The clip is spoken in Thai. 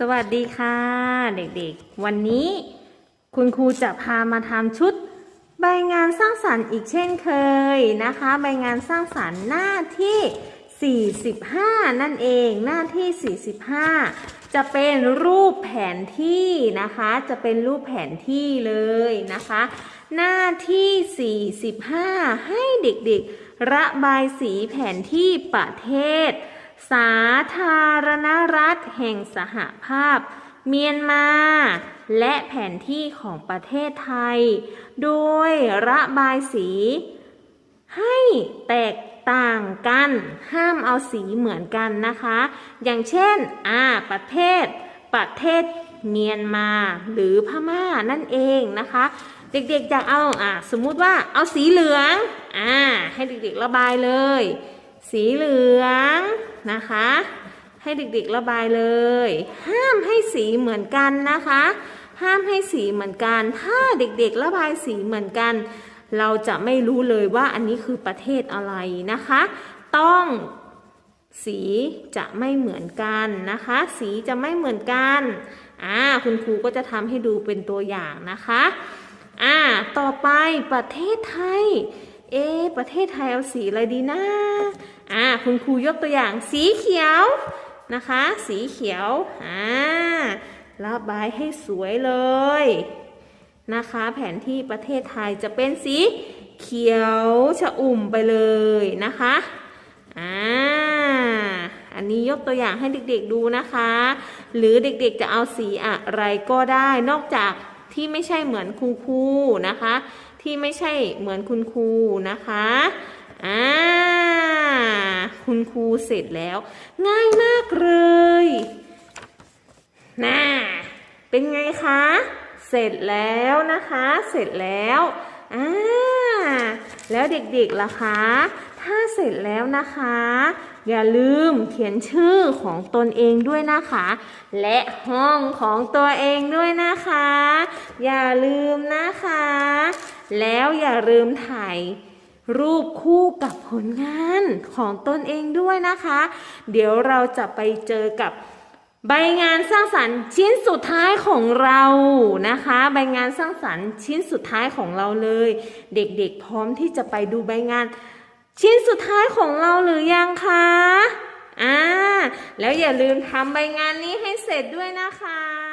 สวัสดีค่ะเด็กๆ วันนี้คุณครูจะพามาทำชุด ใบงานสร้างสรรค์อีกเช่นเคยนะคะ ใบงานสร้างสรรค์หน้าที่ 45 นั่นเองหน้าที่ 45 จะเป็นรูปแผนที่นะคะ จะเป็นรูปแผนที่เลยนะคะ หน้าที่ 45 ให้เด็กๆ ระบายสีแผนที่ประเทศ สาธารณรัฐแห่งสหภาพ เมียนมา และแผนที่ของประเทศไทย โดยระบายสี ให้แตกต่างกัน ห้ามเอาสีเหมือนกันนะคะ อย่างเช่น อ่า ประเทศ ประเทศเมียนมา หรือพม่านั่นเองนะคะ เด็กๆอยากเอา อ่า สมมุติว่าเอาสีเหลือง อ่า ให้เด็กๆระบายเลย สีเหลืองนะคะ ให้เด็กๆระบายเลย ห้ามให้สีเหมือนกันนะคะ ห้ามให้สีเหมือนกัน ถ้าเด็กๆระบายสีเหมือนกัน เราจะไม่รู้เลยว่าอันนี้คือประเทศอะไรนะคะ ต้องสีจะไม่เหมือนกันนะคะ สีจะไม่เหมือนกันอ่าคุณครูก็จะทำให้ดูเป็นตัวอย่างนะคะอ่าต่อไปประเทศไทย เอ๊ประเทศไทยเอาสีอะไรดีนะ อ่าคุณครูยกตัวอย่างสีเขียวนะคะ สีเขียวอ่าระบายให้สวยเลยนะคะ แผนที่ประเทศไทยจะเป็นสีเขียวชะอุ่มไปเลยนะคะอ่าอันนี้ยกตัวอย่างให้เด็กๆดูนะคะ หรือเด็กๆจะเอาสีอะไรก็ได้นอกจากที่ไม่ใช่เหมือนครูครูนะคะ ที่ไม่ใช่เหมือนคุณครูนะคะอ่า ครูเสร็จแล้ว ง่ายมากเลยน่าเป็นไงคะ เสร็จแล้วนะคะ เสร็จแล้วอ่าแล้วเด็กๆล่ะคะ ถ้าเสร็จแล้วนะคะ อย่าลืมเขียนชื่อของตนเองด้วยนะคะ และห้องของตัวเองด้วยนะคะ อย่าลืมนะคะ แล้วอย่าลืมถ่าย รูปคู่กับผลงานของตนเองด้วยนะคะ เดี๋ยวเราจะไปเจอกับใบงานสร้างสรรค์ชิ้นสุดท้ายของเรานะคะ ใบงานสร้างสรรค์ชิ้นสุดท้ายของเราเลย เด็กๆพร้อมที่จะไปดูใบงาน ชิ้นสุดท้ายของเราหรือยังคะอ่าแล้วอย่าลืมทำใบงานนี้ให้เสร็จด้วยนะคะ